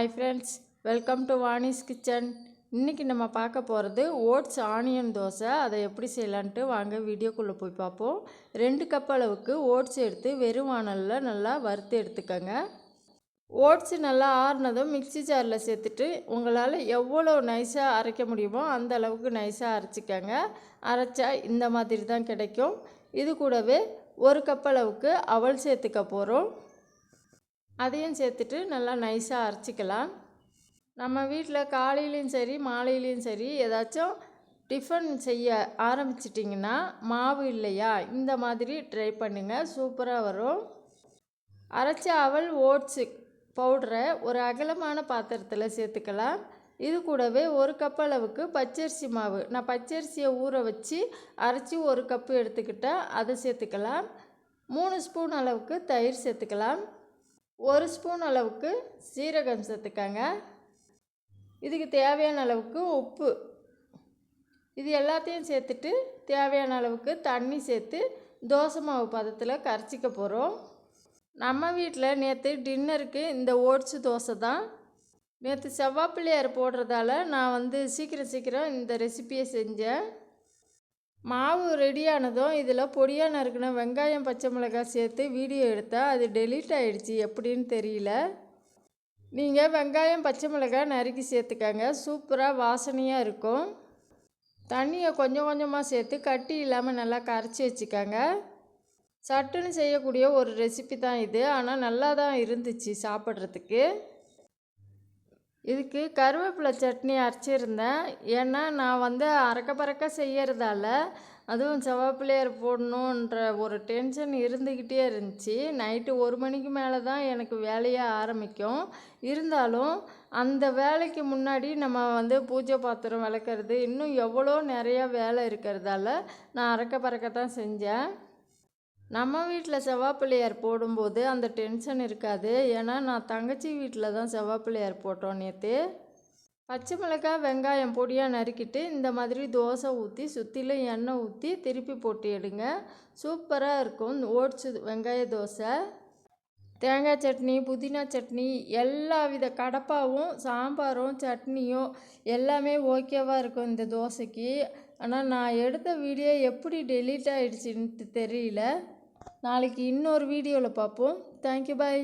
Hi friends welcome to Vani's kitchen இன்றைக்கி நம்ம பார்க்க போகிறது ஓட்ஸ் ஆனியன் தோசை. அதை எப்படி செய்யலான்ட்டு வாங்க வீடியோக்குள்ளே போய் பார்ப்போம். ரெண்டு கப் அளவுக்கு ஓட்ஸ் எடுத்து வெறும் வானலில் நல்லா வறுத்து எடுத்துக்கோங்க. ஓட்ஸ் நல்லா ஆறுனதும் மிக்ஸி ஜாரில் சேர்த்துட்டு உங்களால் எவ்வளோ நைஸாக அரைக்க முடியுமோ அந்த அளவுக்கு நைஸாக அரைச்சிக்கோங்க. அரைச்சா இந்த மாதிரி தான் கிடைக்கும். இது கூடவே ஒரு கப் அளவுக்கு அவல் சேர்த்துக்க போகிறோம் அதையும் சேர்த்துட்டு நல்லா நைஸாக அரைச்சிக்கலாம். நம்ம வீட்டில் காலையிலையும் சரி மாலையிலையும் சரி ஏதாச்சும் டிஃபன் செய்ய ஆரம்பிச்சிட்டிங்கன்னா மாவு இல்லையா? இந்த மாதிரி ட்ரை பண்ணுங்கள் சூப்பராக வரும். அரைச்ச அவல் ஓட்ஸு பவுடரை ஒரு அகலமான பாத்திரத்தில் சேர்த்துக்கலாம். இது கூடவே ஒரு கப் அளவுக்கு பச்சரிசி மாவு. நான் பச்சரிசியை ஊற வச்சு அரைச்சி ஒரு கப்பு எடுத்துக்கிட்டால் அதை சேர்த்துக்கலாம். மூணு ஸ்பூன் அளவுக்கு தயிர் சேர்த்துக்கலாம். ஒரு ஸ்பூன் அளவுக்கு சீரகம் சேர்த்துக்கங்க. இதுக்கு தேவையான அளவுக்கு உப்பு. இது எல்லாத்தையும் சேர்த்துட்டு தேவையான அளவுக்கு தண்ணி சேர்த்து தோசை மாவு பதத்தில் கரைச்சிக்க போகிறோம் நம்ம வீட்டில் நேற்று டின்னருக்கு இந்த ஓட்ஸு தோசை தான். நேற்று செவ்வாப்பிள்ளையார் போடுறதால நான் வந்து சீக்கிரம் சீக்கிரம் இந்த ரெசிப்பியை செஞ்சேன். மாவு ரெடியானதும் இதில் பொடியாக நறுக்கின வெங்காயம் பச்சை மிளகாய் சேர்த்து வீடியோ எடுத்தால் அது டெலீட் ஆகிடுச்சி எப்படின்னு தெரியல. நீங்கள் வெங்காயம் பச்சை மிளகாய் நறுக்கி சேர்த்துக்கங்க. சூப்பராக வாசனையாக இருக்கும். தண்ணியை கொஞ்சம் கொஞ்சமாக சேர்த்து கட்டி இல்லாமல் நல்லா கரைச்சி வச்சுக்கோங்க. சட்டுன்னு செய்யக்கூடிய ஒரு ரெசிபி தான் இது. ஆனால் நல்லா தான் இருந்துச்சு சாப்பிட்றதுக்கு. இதுக்கு கருவேப்பிலை சட்னி அரைச்சிருந்தேன். ஏன்னா நான் வந்து அறக்க பறக்க செய்யறதால அதுவும் செவ்வாப்பிள்ளையார் போடணுன்ற ஒரு டென்ஷன் இருந்துக்கிட்டே இருந்துச்சு. நைட்டு ஒரு மணிக்கு மேலே தான் எனக்கு வேலையே ஆரம்பிக்கும். இருந்தாலும் அந்த வேலைக்கு முன்னாடி நம்ம வந்து பூஜை பாத்திரம் விளக்குறது இன்னும் எவ்வளோ நிறையா வேலை இருக்கிறதால நான் அறக்க பறக்க தான் செஞ்சேன். நம்ம வீட்டில் செவ்வாப்பிள்ளையார் போடும்போது அந்த டென்ஷன் இருக்காது. ஏன்னா நான் தங்கச்சி வீட்டில் தான் செவ்வாப்பிள்ளையார் போட்டோம் நேற்று பச்சை மிளகாய் வெங்காயம் பொடியாக நறுக்கிட்டு இந்த மாதிரி தோசை ஊற்றி சுற்றிலும் எண்ணெய் ஊற்றி திருப்பி போட்டு எடுங்க. சூப்பராக இருக்கும். ஓட்ஸு வெங்காய தோசை தேங்காய் சட்னி புதினா சட்னி எல்லா வித கடப்பாவும் சாம்பாரும் சட்னியும் எல்லாமே ஓகேவாக இருக்கும் இந்த தோசைக்கு. ஆனால் நான் எடுத்த வீடியோ எப்படி டெலீட் ஆகிடுச்சின்ட்டு தெரியல. நாளைக்கு இன்னொரு வீடியோவில் பார்ப்போம். Thank you bye